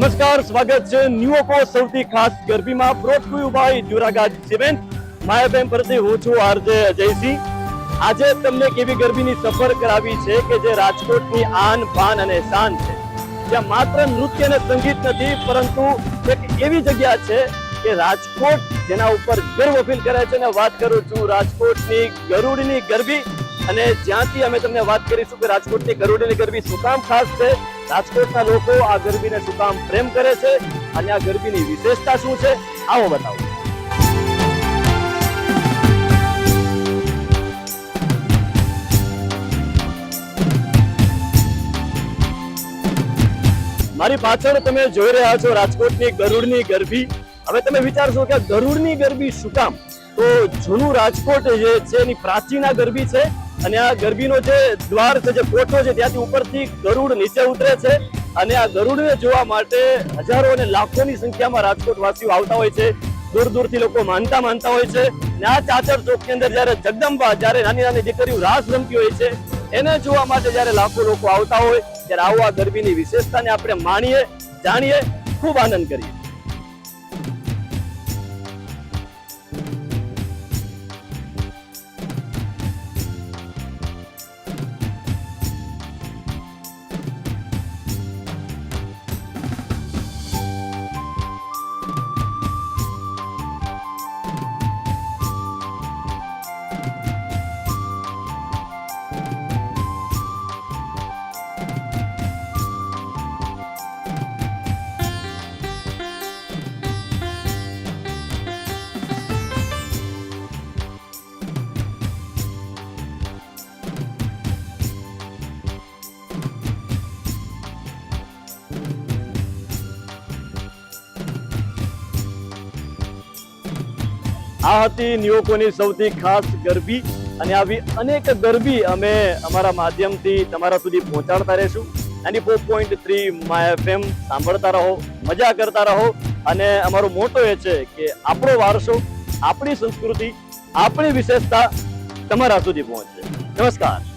નમસ્કાર, સ્વાગત છે ન્યુઓકો સૌથી ખાસ ગરબીમાં. બાય જુરાગાજ સિમેન્ટ માયાબેન પરથી હું છું આરજે અજયસિંહ. આજે તમને કેવી ગરબીની સફર કરાવી છે કે જે રાજકોટની આન, બાન અને શાન છે? જ્યાં માત્ર નૃત્ય અને સંગીત નથી, પરંતુ એક એવી જગ્યા છે કે રાજકોટ જેના ઉપર ગર્વ ફીલ કરે છે. અને વાત કરું છું રાજકોટની ગરુડની ગરબી. અને જ્યાંથી અમે તમને વાત કરીશું કે રાજકોટની ગરુડની ગરબી શું કામ ખાસ છે રાજકોટના લોકો આ ગરબીને શું કામ પ્રેમ કરે છે અને આ ગરબીની વિશેષતા શું છે? આવો બતાવો. મારી પાછળ તમે જોઈ રહ્યા છો રાજકોટની ગરુડની ગરબી. હવે તમે વિચારશો કે ગરુડની ગરબી શું કામ? તો જૂનું રાજકોટ જે છે એની પ્રાચીન આ ગરબી છે, અને આ ગરબીનો જે દ્વાર છે, જે કોઠો છે, ત્યાંથી ઉપરથી ગરુડ નીચે ઉતરે છે, અને આ ગરુડને જોવા માટે હજારો અને લાખોની સંખ્યામાં રાજકોટ વાસીઓ આવતા હોય છે, દૂર દૂરથી લોકો માનતા માનતા હોય છે, અને આ ચાચર ચોકની અંદર જ્યારે જગદંબા, જ્યારે નાની નાની દીકરીઓ રાસ રમતી હોય છે, એને જોવા માટે જ્યારે લાખો લોકો આવતા હોય, ત્યારે આવો આ ગરબીની વિશેષતાને આપણે માણીએ, જાણીએ, ખૂબ આનંદ કરીએ. આ હતી ન્યુયોર્કોની સૌથી ખાસ ગરબી અને આવી અનેક ગરબી અમે અમારા માધ્યમથી તમારા સુધી પહોંચાડતા રહેશું. Ninety four point three my FM સાંભળતા રહો, મજા કરતા રહો અને અમારો મોટો એ છે કે આપણો વારસો, આપણી સંસ્કૃતિ, આપણી વિશેષતા તમારા સુધી પહોંચે. નમસ્કાર.